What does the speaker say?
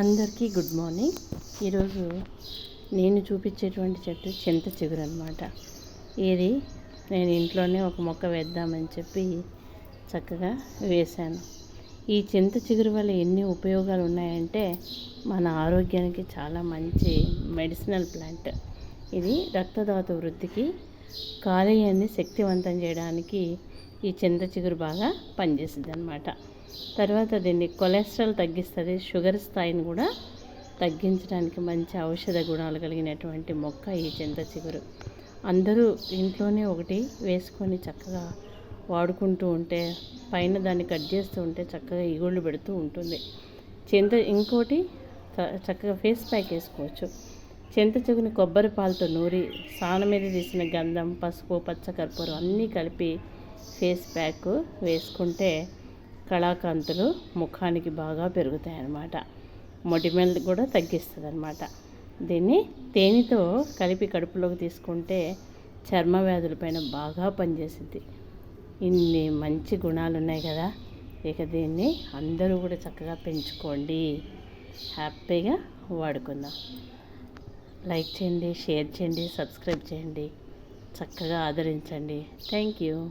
అందరికీ good morning. ఈరోజు నేను చూపించేటువంటి చెట్టు చింత చిగురు అనమాట ఇది నేను ఇంట్లోనే ఒక మొక్క వేద్దామని చెప్పి చక్కగా వేశాను. ఈ చింత చిగురు వల్ల ఎన్ని ఉపయోగాలు ఉన్నాయంటే మన ఆరోగ్యానికి చాలా మంచి మెడిసినల్ ప్లాంట్. ఇది రక్తదాత వృద్ధికి కాలేయాన్ని శక్తివంతం చేయడానికి ఈ చింత చిగురు బాగా పనిచేస్తుంది అనమాట తర్వాత దీన్ని కొలెస్ట్రాల్ తగ్గిస్తుంది షుగర్ స్థాయిని కూడా తగ్గించడానికి మంచి ఔషధ గుణాలు కలిగినటువంటి మొక్క ఈ చింత చిగురు. అందరూ ఇంట్లోనే ఒకటి వేసుకొని చక్కగా వాడుకుంటూ ఉంటే పైన దాన్ని కట్ చేస్తూ ఉంటే చక్కగా ఇగుళ్ళు పెడుతూ ఉంటుంది. చింత ఇంకోటి చక్కగా ఫేస్ ప్యాక్ వేసుకోవచ్చు. చింత చిగుని కొబ్బరి పాలతో నూరి సానం మీద తీసిన గంధం పసుపు పచ్చ కర్పూరం అన్నీ కలిపి ఫేస్ ప్యాక్ వేసుకుంటే కళాకాంతులు ముఖానికి బాగా పెరుగుతాయి అన్నమాట మొటిమలు కూడా తగ్గిస్తుంది అనమాట దీన్ని తేనెతో కలిపి కడుపులోకి తీసుకుంటే చర్మ వ్యాధులపైన బాగా పనిచేసింది ఇన్ని మంచి గుణాలు ఉన్నాయి కదా ఇక దీన్ని అందరూ కూడా చక్కగా పెంచుకోండి. హ్యాపీగా వాడుకుందాం. లైక్ చేయండి షేర్ చేయండి సబ్స్క్రైబ్ చేయండి. చక్కగా ఆదరించండి. Thank you.